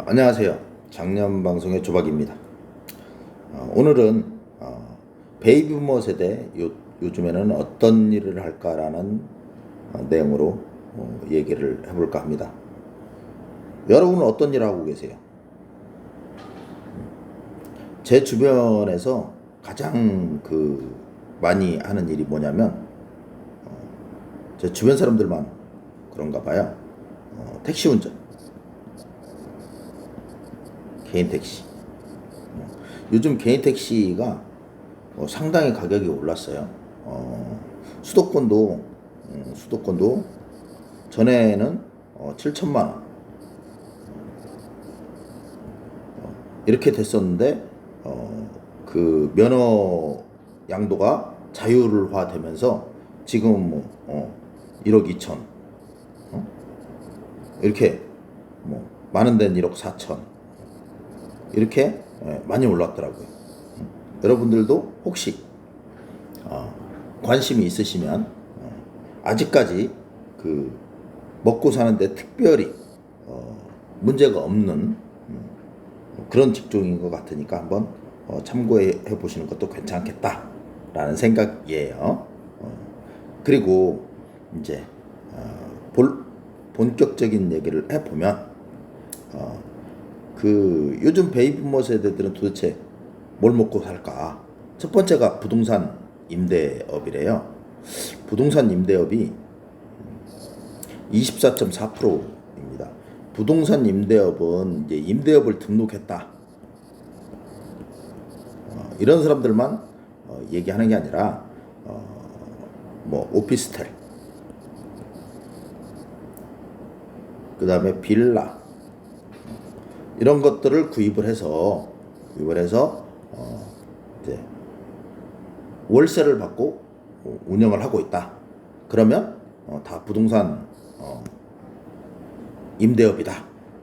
어, 안녕하세요. 작년 방송의 조박입니다. 어, 오늘은 어, 베이비부머 세대 요, 요즘에는 어떤 일을 할까라는 어, 내용으로 어, 얘기를 해볼까 합니다. 여러분은 어떤 일을 하고 계세요? 제 주변에서 가장 그 많이 하는 일이 뭐냐면 어, 제 주변 사람들만 그런가 봐요. 어, 택시 운전. 개인 택시. 어, 요즘 개인 택시가 어, 상당히 가격이 올랐어요. 어, 수도권도 음, 수도권도 전에는 어, 7천만 원 어, 이렇게 됐었는데 어, 그 면허 양도가 자율화 되면서 지금 뭐 어, 1억 2천 어? 이렇게 뭐 많은 데는 1억 4천 이렇게 예, 많이 올랐더라고요. 음. 여러분들도 혹시 어, 관심이 있으시면 어, 아직까지 그 먹고 사는데 특별히 어, 문제가 없는 음, 그런 직종인 것 같으니까 한번 어, 참고해 보시는 것도 괜찮겠다라는 생각이에요. 어, 그리고 이제 본격적인 얘기를 해보면 어, 그 요즘 베이비부머 세대들은 도대체 뭘 먹고 살까? 첫 번째가 부동산 임대업이래요. 부동산 임대업이 24.4%입니다. 부동산 임대업은 이제 임대업을 등록했다. 어, 이런 사람들만 어, 얘기하는 게 아니라 어, 뭐 오피스텔, 그 다음에 빌라 이런 것들을 구입을 해서 구입을 해서 어, 이제 월세를 받고 운영을 하고 있다. 그러면 어, 다 부동산 어, 임대업이다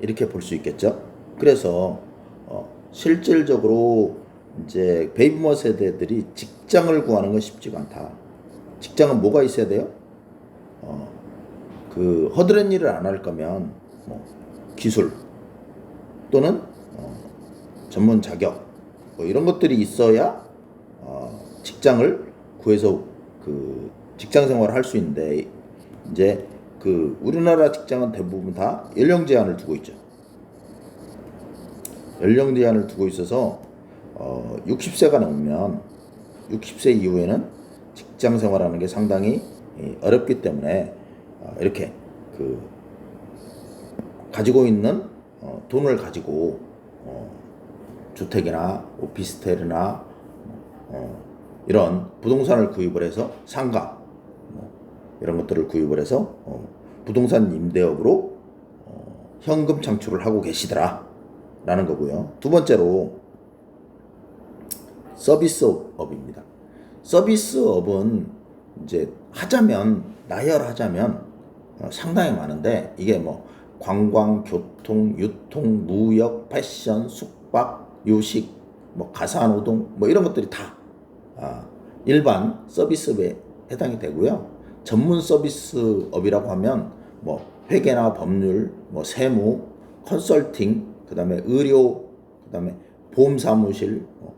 이렇게 볼 수 있겠죠. 그래서 어, 실질적으로 이제 베이비머 세대들이 직장을 구하는 건 쉽지가 않다. 직장은 뭐가 있어야 돼요? 어, 그 허드렛 일을 안 할 거면 뭐 기술 또는 어, 전문 자격 뭐 이런 것들이 있어야 어, 직장을 구해서 그 직장 생활을 할 수 있는데 이제 그 우리나라 직장은 대부분 다 연령 제한을 두고 있죠. 연령 제한을 두고 있어서 어, 60세가 넘으면 60세 이후에는 직장 생활하는 게 상당히 예, 어렵기 때문에 어, 이렇게 그 가지고 있는 어, 돈을 가지고 어, 주택이나 오피스텔이나 어, 이런 부동산을 구입을 해서 상가 뭐 이런 것들을 구입을 해서 어, 부동산 임대업으로 어, 현금 창출을 하고 계시더라 라는 거고요. 두 번째로 서비스업입니다. 서비스업은 이제 하자면 나열하자면 어, 상당히 많은데 이게 뭐 관광, 교통, 유통, 무역, 패션, 숙박, 요식, 뭐 가사노동 뭐 이런 것들이 다 아, 일반 서비스업에 해당이 되고요. 전문 서비스업이라고 하면 뭐 회계나 법률, 뭐 세무, 컨설팅, 그다음에 의료, 그다음에 보험 사무실, 뭐,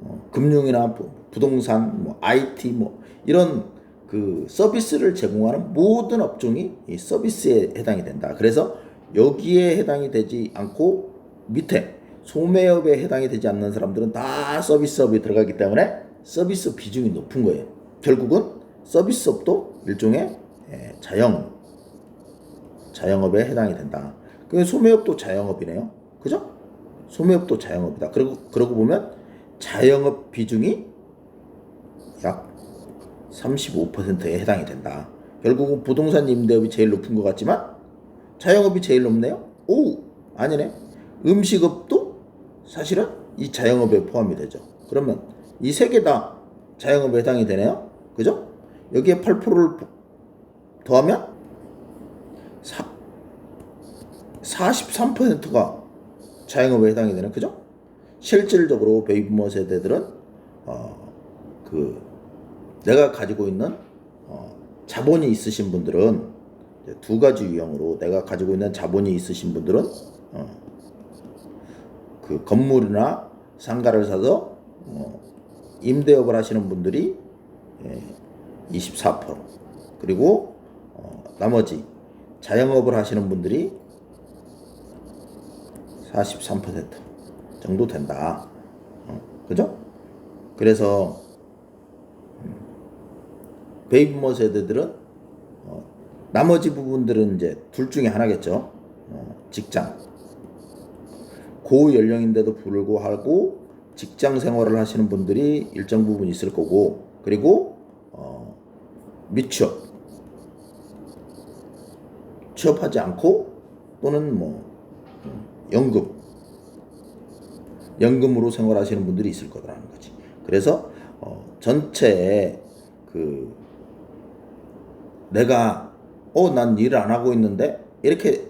어, 금융이나 부- 부동산, 뭐 IT 뭐 이런 그 서비스를 제공하는 모든 업종이 이 서비스에 해당이 된다. 그래서 여기에 해당이 되지 않고 밑에 소매업에 해당이 되지 않는 사람들은 다 서비스업에 들어가기 때문에 서비스 비중이 높은 거예요. 결국은 서비스업도 일종의 예, 자영 자영업에 해당이 된다. 그 소매업도 자영업이네요. 그죠? 소매업도 자영업이다. 그러고 그러고 보면 자영업 비중이 약 35%에 해당이 된다. 결국은 부동산 임대업이 제일 높은 것 같지만 자영업이 제일 높네요. 오 아니네. 음식업도 사실은 이 자영업에 포함이 되죠. 그러면 이 세 개 다 자영업에 해당이 되네요. 그죠? 여기에 8%를 더하면 43%가 자영업에 해당이 되는 그죠? 실질적으로 베이비머 세대들은 어, 그 내가 가지고 있는 어, 자본이 있으신 분들은 두 가지 유형으로 내가 가지고 있는 자본이 있으신 분들은 어, 그 건물이나 상가를 사서 어, 임대업을 하시는 분들이 예, 24% 그리고 어, 나머지 자영업을 하시는 분들이 43% 정도 된다. 어, 그죠? 그래서 음, 베이비머 세대들은 어, 나머지 부분들은 이제 둘 중에 하나겠죠. 어, 직장. 고연령인데도 불구하고 직장 생활을 하시는 분들이 일정 부분 있을 거고, 그리고 어, 미취업. 취업하지 않고 또는 뭐 음, 연금 연금으로 생활하시는 분들이 있을 거라는 거지. 그래서 어, 전체에 그 내가 어 난 일을 안 하고 있는데 이렇게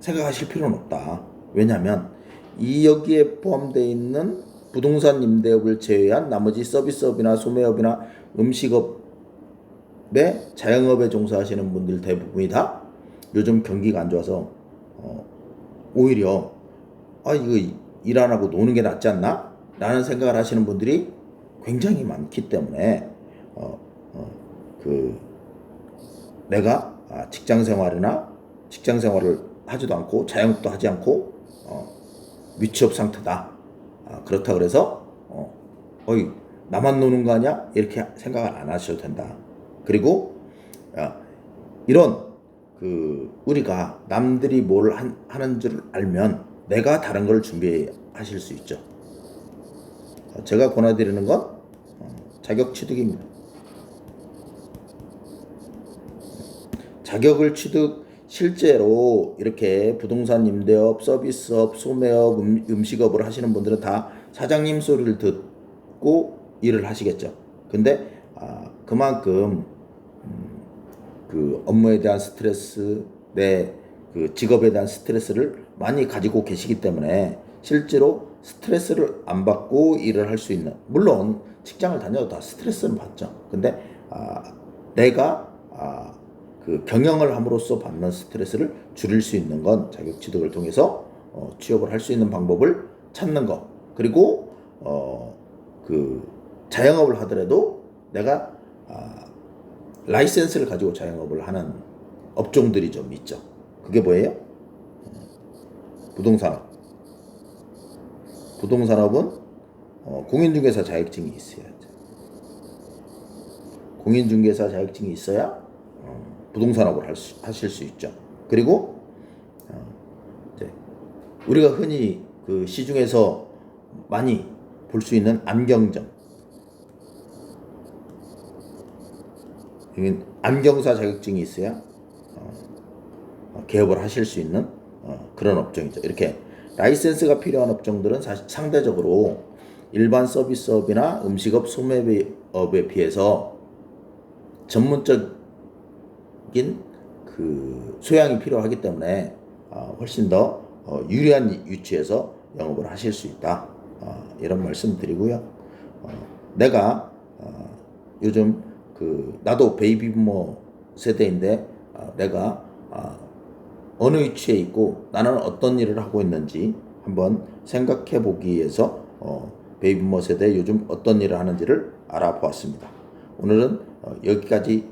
생각하실 필요는 없다. 왜냐하면 이 여기에 포함되어 있는 부동산 임대업을 제외한 나머지 서비스업이나 소매업이나 음식업에 자영업에 종사하시는 분들 대부분이 다 요즘 경기가 안 좋아서 어, 오히려 아 이거 일 안 하고 노는 게 낫지 않나? 라는 생각을 하시는 분들이 굉장히 많기 때문에 어, 어, 그 내가 아, 직장 생활이나 직장 생활을 하지도 않고 자영업도 하지 않고 어, 미취업 상태다. 아, 그렇다 그래서 어, 어이 나만 노는 거 아니야? 이렇게 생각을 안 하셔도 된다. 그리고 아, 이런 그 우리가 남들이 뭘 한- 하는 줄 알면 내가 다른 걸 준비하실 수 있죠. 어, 제가 권해드리는 건 어, 자격 취득입니다. 자격을 취득 실제로 이렇게 부동산 임대업, 서비스업, 소매업, 음, 음식업을 하시는 분들은 다 사장님 소리를 듣고 일을 하시겠죠. 근데 아, 그만큼 음, 그 업무에 대한 스트레스, 내 그 직업에 대한 스트레스를 많이 가지고 계시기 때문에 실제로 스트레스를 안 받고 일을 할 수 있는 물론 직장을 다녀도 다 스트레스는 받죠. 근데 아, 내가 아, 그 경영을 함으로써 받는 스트레스를 줄일 수 있는 건 자격 취득을 통해서 어, 취업을 할 수 있는 방법을 찾는 거 그리고 어, 그 자영업을 하더라도 내가 아, 라이센스를 가지고 자영업을 하는 업종들이 좀 있죠. 그게 뭐예요? 어, 부동산업. 부동산업은 어, 공인중개사 자격증이 있어야 돼. 공인중개사 자격증이 있어야 어, 부동산업을 할 수, 하실 수 있죠. 그리고 어, 우리가 흔히 그 시중에서 많이 볼 수 있는 안경점. 안경사 자격증이 있어야 어, 어, 개업을 하실 수 있는 어, 그런 업종이죠. 이렇게 라이센스가 필요한 업종들은 사실 상대적으로 일반 서비스업이나 음식업, 소매업에 비해서 전문적 인그 소양이 필요하기 때문에 어, 훨씬 더 어, 유리한 위치에서 영업을 하실 수 있다. 어, 이런 말씀 드리고요. 어, 내가 어, 요즘 그 나도 베이비부모 세대인데 어, 내가 어, 어느 위치에 있고 나는 어떤 일을 하고 있는지 한번 생각해 보기 위해서 어, 베이비부모 세대 요즘 어떤 일을 하는지를 알아보았습니다. 오늘은 어, 여기까지